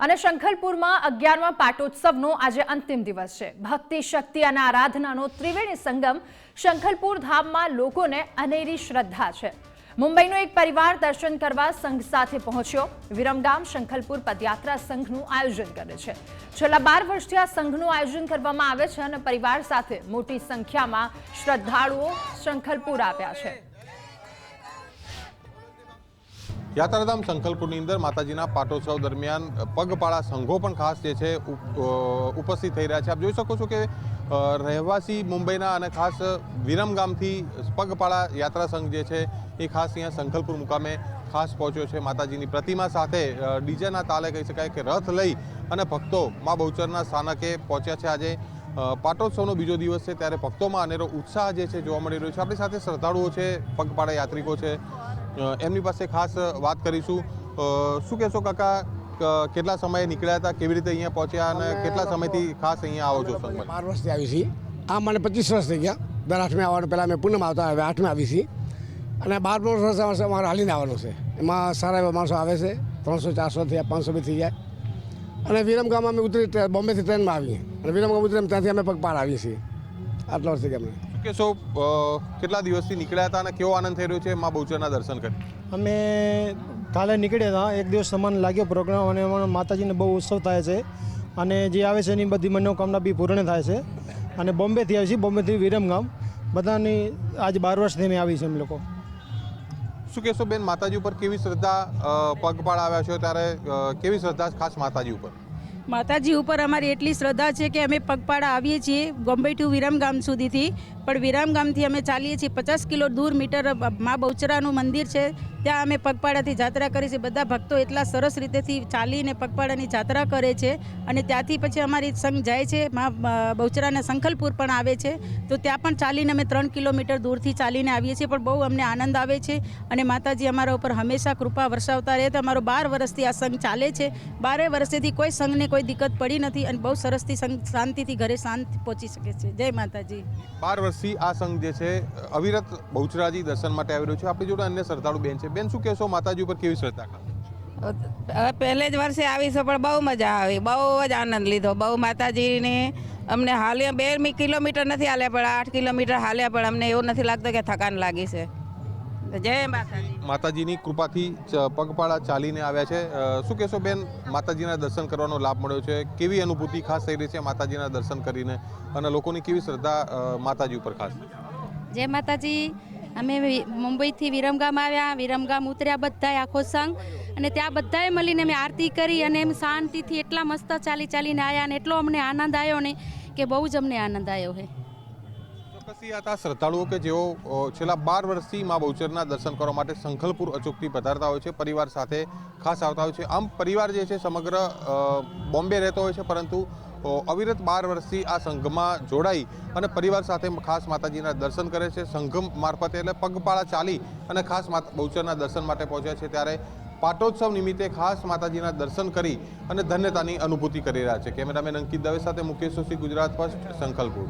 અને શંખલપુરમાં અગિયારમા પાટોત્સવનો આજે અંતિમ દિવસ છે. ભક્તિ, શક્તિ અને આરાધનાનો ત્રિવેણી સંગમ શંખલપુર ધામમાં લોકોને અનેરી શ્રદ્ધા છે. મુંબઈનો એક પરિવાર દર્શન કરવા સંઘ સાથે પહોંચ્યો. વિરમગામ શંખલપુર પદયાત્રા સંઘનું આયોજન કરે છે. છેલ્લા બાર વર્ષથી આ સંઘનું આયોજન કરવામાં આવે છે અને પરિવાર સાથે મોટી સંખ્યામાં શ્રદ્ધાળુઓ શંખલપુર આવ્યા છે. યાત્રાધામ સંકલ્પની અંદર માતાજીના પાટોત્સવ દરમિયાન પગપાળા સંઘો પણ ખાસ જે છે ઉપ- ઉપસ્થિત થઈ રહ્યા છે. આપ જોઈ શકો છો કે રહેવાસી મુંબઈના અને ખાસ વિરમગામથી પગપાળા યાત્રા સંઘ જે છે એ ખાસ અહીંયા સંકલ્પુર મુકામે ખાસ પહોંચ્યો છે. માતાજીની પ્રતિમા સાથે ડીજેના તાલે કહી શકાય કે રથ લઈ અને ભક્તો મા બહુચરના સ્થાનકે પહોંચ્યા છે. આજે પાટોત્સવનો બીજો દિવસ છે ત્યારે ભક્તોમાં અનેરો ઉત્સાહ જે છે જોવા મળી રહ્યો છે. આપણી સાથે શ્રદ્ધાળુઓ છે, પગપાળા યાત્રિકો છે. એમની પાસે ખાસ વાત કરીશું. શું કહેશો કાકા કેટલા સમયે નીકળ્યા હતા કેવી રીતે અહીંયા પહોંચ્યા અને કેટલા સમયથી ખાસ અહીંયા આવો છો સંગમાં બાર વર્ષથી આવી છીએ. આ મને પચીસ વર્ષ થઈ ગયા. દર આઠમે આવવાનું પહેલાં અમે પૂનમ આવતા હવે આઠમે આવી છીએ. અને બાર વર્ષ વર્ષ અમારે હાલીને આવવાનું છે. એમાં સારા એવા માણસો આવે છે. ત્રણસો ચારસો થી પાંચસો બી થઈ જાય. અને વિરમગામ અમે ઉતરી બોમ્બેથી ટ્રેનમાં આવીએ. અને વિરમગામ ઉતરી ત્યાંથી અમે પગપાળ આવીએ છીએ. આટલા વર્ષથી અમને. શું કહેશો કેટલા દિવસથી નીકળ્યા હતા અને કેવો આનંદ થઈ રહ્યો છે? મા બહુચરના દર્શન કરી. અમે કાલે નીકળ્યા હતા. એક દિવસ સમાન લાગ્યો પ્રોગ્રામ અને માતાજીને બહુ ઉત્સવ થાય છે. અને જે આવે છે એની બધી મનોકામના બી પૂર્ણ થાય છે. અને બોમ્બેથી આવી છીએ બોમ્બેથી વિરમગામ. બધાની આજ બાર વર્ષથી અમે આવી છે એમ લોકો. શું કહેશો બેન માતાજી ઉપર કેવી શ્રદ્ધા પગપાળા આવ્યા છો? ત્યારે કેવી શ્રદ્ધા ખાસ માતાજી ઉપર? માતાજી ઉપર અમારી એટલી શ્રદ્ધા છે કે અમે પગપાળા આવીએ છીએ ગોમ્બે ટુ વિરામગામ સુધીથી. પણ વિરામગામથી અમે ચાલીએ છીએ. પચાસ કિલો દૂર મીટર મા બહુચરાનું મંદિર છે. ત્યાં અમે પગપાળાથી જાત્રા કરી છે બધા ભક્તો એટલા સરસ રીતેથી ચાલીને પગપાળાની જાત્રા કરે છે. અને ત્યાંથી પછી અમારી સંઘ જાય છે. મા બહુચરાના સંખલપુર પણ આવે છે. તો ત્યાં પણ ચાલીને અમે ત્રણ કિલોમીટર દૂરથી ચાલીને આવીએ છીએ. પણ બહુ અમને આનંદ આવે છે. અને માતાજી અમારા ઉપર હંમેશા કૃપા વરસાવતા રહે. તો અમારો બાર વર્ષથી આ સંઘ ચાલે છે. બારે વર્ષેથી કોઈ સંઘને કોઈ દિક્કત પડી નથી અને બહુ સરસથી સંઘ શાંતિથી ઘરે શાંત પહોંચી શકે છે. જય માતાજી. બાર વર્ષથી આ સંઘ જે છે અવિરત બહુચરાજી દર્શન માટે આવી રહ્યો છે. આપણી જોડે અન્ય શ્રદ્ધાળુ બેન છે. બેન શું કહેશો માતાજી ઉપર કેવી શ્રદ્ધા હવે પહેલે જ વર્ષે આવી છે પણ બહુ મજા આવી. બહુ જ આનંદ લીધો. બહુ માતાજીને અમને હાલ્યા બે મી- કિલોમીટર નથી હાલ્યા પણ આઠ કિલોમીટર હાલ્યા પણ અમને એવું નથી લાગતું કે થકાન લાગી છે. જય માતાજી. માતાજીની કૃપાથી ચ- પગપાળા ચાલીને આવ્યા છે. શું કહેશો બેન માતાજીના દર્શન કરવાનો લાભ મળ્યો છે? કેવી અનુભૂતિ ખાસ થઈ રહી છે માતાજીના દર્શન કરીને? અને લોકોની કેવી શ્રદ્ધા માતાજી ઉપર ખાસ? જય માતાજી. અમે મુંબઈથી વિરમગામ આવ્યા. વિરમગામ ઉતર્યા બધાય આખો સંઘ. અને ત્યાં બધાએ મળીને અમે આરતી કરી અને એમ શાંતિથી એટલા મસ્ત ચાલી ચાલીને આવ્યા અને એટલો અમને આનંદ આવ્યો ને કે બહુ જ અમને આનંદ આવ્યો છે આ હતા શ્રદ્ધાળુઓ કે જેઓ છેલ્લા બાર વર્ષથી મા બહુચરના દર્શન કરવા માટે સંખલપુર અચૂકથી પધારતા હોય છે, પરિવાર સાથે ખાસ આવતા હોય છે. આમ પરિવાર જે છે સમગ્ર બોમ્બે રહેતો હોય છે, પરંતુ અવિરત બાર વર્ષથી આ સંઘમાં જોડાઈ અને પરિવાર સાથે ખાસ માતાજીના દર્શન કરે છે. સંઘમ મારફતે એટલે પગપાળા ચાલી અને ખાસ માતા બહુચરના દર્શન માટે પહોંચ્યા છે. ત્યારે પાટોત્સવ નિમિત્તે ખાસ માતાજીના દર્શન કરી અને ધન્યતાની અનુભૂતિ કરી રહ્યા છે. કેમેરામેન અંકિત દવે સાથે મુકેશ જોશી, ગુજરાત ફર્સ્ટ, સંખલપુર.